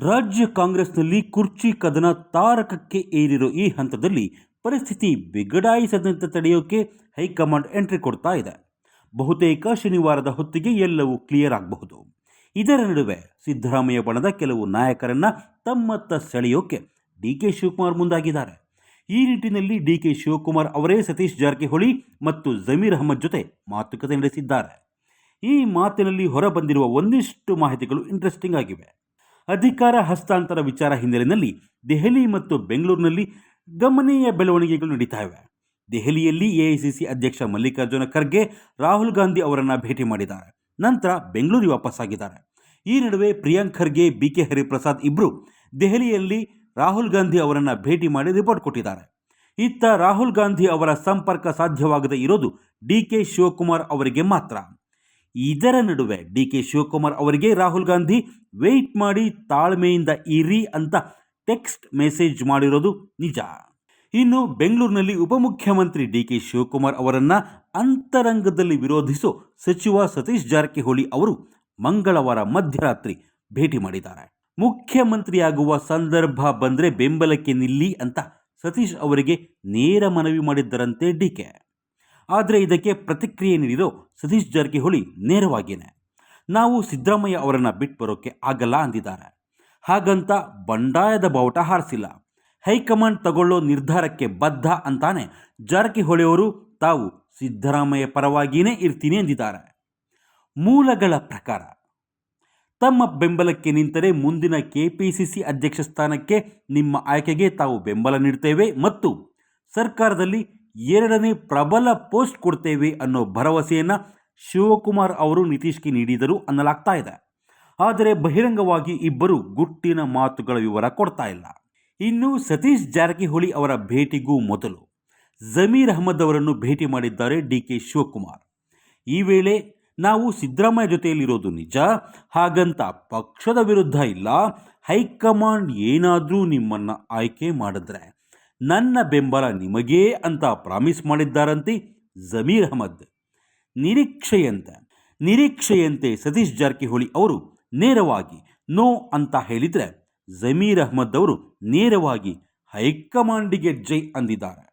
ರಾಜ್ಯ ಕಾಂಗ್ರೆಸ್ನಲ್ಲಿ ಕುರ್ಚಿ ಕದನ ತಾರಕಕ್ಕೆ ಏರಿರೋ ಈ ಹಂತದಲ್ಲಿ ಪರಿಸ್ಥಿತಿ ಬಿಗಡಾಯಿಸದಂತೆ ತಡೆಯೋಕೆ ಹೈಕಮಾಂಡ್ ಎಂಟ್ರಿ ಕೊಡ್ತಾ ಇದೆ. ಬಹುತೇಕ ಶನಿವಾರದ ಹೊತ್ತಿಗೆ ಎಲ್ಲವೂ ಕ್ಲಿಯರ್ ಆಗಬಹುದು. ಇದರ ನಡುವೆ ಸಿದ್ದರಾಮಯ್ಯ ಬಣದ ಕೆಲವು ನಾಯಕರನ್ನ ತಮ್ಮತ್ತ ಸೆಳೆಯೋಕೆ ಡಿ ಕೆ ಶಿವಕುಮಾರ್ ಮುಂದಾಗಿದ್ದಾರೆ. ಈ ನಿಟ್ಟಿನಲ್ಲಿ ಡಿ ಕೆ ಶಿವಕುಮಾರ್ ಅವರೇ ಸತೀಶ್ ಜಾರಕಿಹೊಳಿ ಮತ್ತು ಜಮೀರ್ ಅಹಮದ್ ಜೊತೆ ಮಾತುಕತೆ ನಡೆಸಿದ್ದಾರೆ. ಈ ಮಾತಿನಲ್ಲಿ ಹೊರಬಂದಿರುವ ಒಂದಿಷ್ಟು ಮಾಹಿತಿಗಳು ಇಂಟ್ರೆಸ್ಟಿಂಗ್ ಆಗಿವೆ. ಅಧಿಕಾರ ಹಸ್ತಾಂತರ ವಿಚಾರ ಹಿನ್ನೆಲೆಯಲ್ಲಿ ದೆಹಲಿ ಮತ್ತು ಬೆಂಗಳೂರಿನಲ್ಲಿ ಗಮನೀಯ ಬೆಳವಣಿಗೆಗಳು ನಡೀತಾ ಇವೆ. ದೆಹಲಿಯಲ್ಲಿ ಎಐಸಿಸಿ ಅಧ್ಯಕ್ಷ ಮಲ್ಲಿಕಾರ್ಜುನ ಖರ್ಗೆ ರಾಹುಲ್ ಗಾಂಧಿ ಅವರನ್ನು ಭೇಟಿ ಮಾಡಿದ್ದಾರೆ. ನಂತರ ಬೆಂಗಳೂರಿಗೆ ವಾಪಸ್ಸಾಗಿದ್ದಾರೆ. ಈ ನಡುವೆ ಪ್ರಿಯಾಂಕ್ ಖರ್ಗೆ ಬಿ ಕೆ ಹರಿಪ್ರಸಾದ್ ಇಬ್ಬರು ದೆಹಲಿಯಲ್ಲಿ ರಾಹುಲ್ ಗಾಂಧಿ ಅವರನ್ನು ಭೇಟಿ ಮಾಡಿ ರಿಪೋರ್ಟ್ ಕೊಟ್ಟಿದ್ದಾರೆ. ಇತ್ತ ರಾಹುಲ್ ಗಾಂಧಿ ಅವರ ಸಂಪರ್ಕ ಸಾಧ್ಯವಾಗದೇ ಇರೋದು ಡಿ ಕೆ ಶಿವಕುಮಾರ್ ಅವರಿಗೆ ಮಾತ್ರ. ಇದರ ನಡುವೆ ಡಿ ಕೆ ಶಿವಕುಮಾರ್ ಅವರಿಗೆ ರಾಹುಲ್ ಗಾಂಧಿ ವೆಯ್ಟ್ ಮಾಡಿ ತಾಳ್ಮೆಯಿಂದ ಇರಿ ಅಂತ ಟೆಕ್ಸ್ಟ್ ಮೆಸೇಜ್ ಮಾಡಿರೋದು ನಿಜ. ಇನ್ನು ಬೆಂಗಳೂರಿನಲ್ಲಿ ಉಪಮುಖ್ಯಮಂತ್ರಿ ಡಿ ಕೆ ಶಿವಕುಮಾರ್ ಅವರನ್ನು ಅಂತರಂಗದಲ್ಲಿ ವಿರೋಧಿಸೋ ಸಚಿವ ಸತೀಶ್ ಜಾರಕಿಹೊಳಿ ಅವರು ಮಂಗಳವಾರ ಮಧ್ಯರಾತ್ರಿ ಭೇಟಿ ಮಾಡಿದ್ದಾರೆ. ಮುಖ್ಯಮಂತ್ರಿಯಾಗುವ ಸಂದರ್ಭ ಬಂದರೆ ಬೆಂಬಲಕ್ಕೆ ನಿಲ್ಲಿ ಅಂತ ಸತೀಶ್ ಅವರಿಗೆ ನೇರ ಮನವಿ ಮಾಡಿದ್ದರಂತೆ ಡಿ ಕೆ. ಆದರೆ ಇದಕ್ಕೆ ಪ್ರತಿಕ್ರಿಯೆ ನೀಡಿರೋ ಸತೀಶ್ ಜಾರಕಿಹೊಳಿ ನೇರವಾಗಿಯೇ ನಾವು ಸಿದ್ದರಾಮಯ್ಯ ಅವರನ್ನು ಬಿಟ್ಟು ಬರೋಕ್ಕೆ ಆಗಲ್ಲ ಅಂದಿದ್ದಾರೆ. ಹಾಗಂತ ಬಂಡಾಯದ ಬಾವುಟ ಹಾರಿಸಿಲ್ಲ. ಹೈಕಮಾಂಡ್ ತಗೊಳ್ಳೋ ನಿರ್ಧಾರಕ್ಕೆ ಬದ್ಧ ಅಂತಾನೆ ಜಾರಕಿಹೊಳಿ ಅವರು ತಾವು ಸಿದ್ದರಾಮಯ್ಯ ಪರವಾಗಿಯೇ ಇರ್ತೀನಿ ಎಂದಿದ್ದಾರೆ ಮೂಲಗಳ ಪ್ರಕಾರ ತಮ್ಮ ಬೆಂಬಲಕ್ಕೆ ನಿಂತರೆ ಮುಂದಿನ ಕೆಪಿಸಿಸಿ ಅಧ್ಯಕ್ಷ ಸ್ಥಾನಕ್ಕೆ ನಿಮ್ಮ ಆಯ್ಕೆಗೆ ತಾವು ಬೆಂಬಲ ನೀಡುತ್ತೇವೆ ಮತ್ತು ಸರ್ಕಾರದಲ್ಲಿ ಎರಡನೇ ಪ್ರಬಲ ಪೋಸ್ಟ್ ಕೊಡ್ತೇವೆ ಅನ್ನೋ ಭರವಸೆಯನ್ನು ಶಿವಕುಮಾರ್ ಅವರು ನಿತೀಶ್ಗೆ ನೀಡಿದರು ಅನ್ನಲಾಗ್ತಾ ಇದೆ. ಆದರೆ ಬಹಿರಂಗವಾಗಿ ಇಬ್ಬರು ಗುಟ್ಟಿನ ಮಾತುಗಳ ವಿವರ ಕೊಡ್ತಾ ಇಲ್ಲ. ಇನ್ನು ಸತೀಶ್ ಜಾರಕಿಹೊಳಿ ಅವರ ಭೇಟಿಗೂ ಮೊದಲು ಜಮೀರ್ ಅಹಮದ್ ಅವರನ್ನು ಭೇಟಿ ಮಾಡಿದ್ದಾರೆ ಡಿ ಕೆ ಶಿವಕುಮಾರ್. ಈ ವೇಳೆ ನಾವು ಸಿದ್ದರಾಮಯ್ಯ ಜೊತೆಯಲ್ಲಿರೋದು ನಿಜ, ಹಾಗಂತ ಪಕ್ಷದ ವಿರುದ್ಧ ಇಲ್ಲ, ಹೈಕಮಾಂಡ್ ಏನಾದರೂ ನಿಮ್ಮನ್ನು ಆಯ್ಕೆ ಮಾಡಿದ್ರೆ ನನ್ನ ಬೆಂಬಲ ನಿಮಗೇ ಅಂತ ಪ್ರಾಮಿಸ್ ಮಾಡಿದ್ದಾರಂತೆ ಜಮೀರ್ ಅಹಮದ್. ನಿರೀಕ್ಷೆಯಂತೆ ನಿರೀಕ್ಷೆಯಂತೆ ಸತೀಶ್ ಜಾರಕಿಹೊಳಿ ಅವರು ನೇರವಾಗಿ ನೋ ಅಂತ ಹೇಳಿದರೆ ಜಮೀರ್ ಅಹಮದ್ ಅವರು ನೇರವಾಗಿ ಹೈಕಮಾಂಡಿಗೆ ಜೈ ಅಂದಿದ್ದಾರೆ.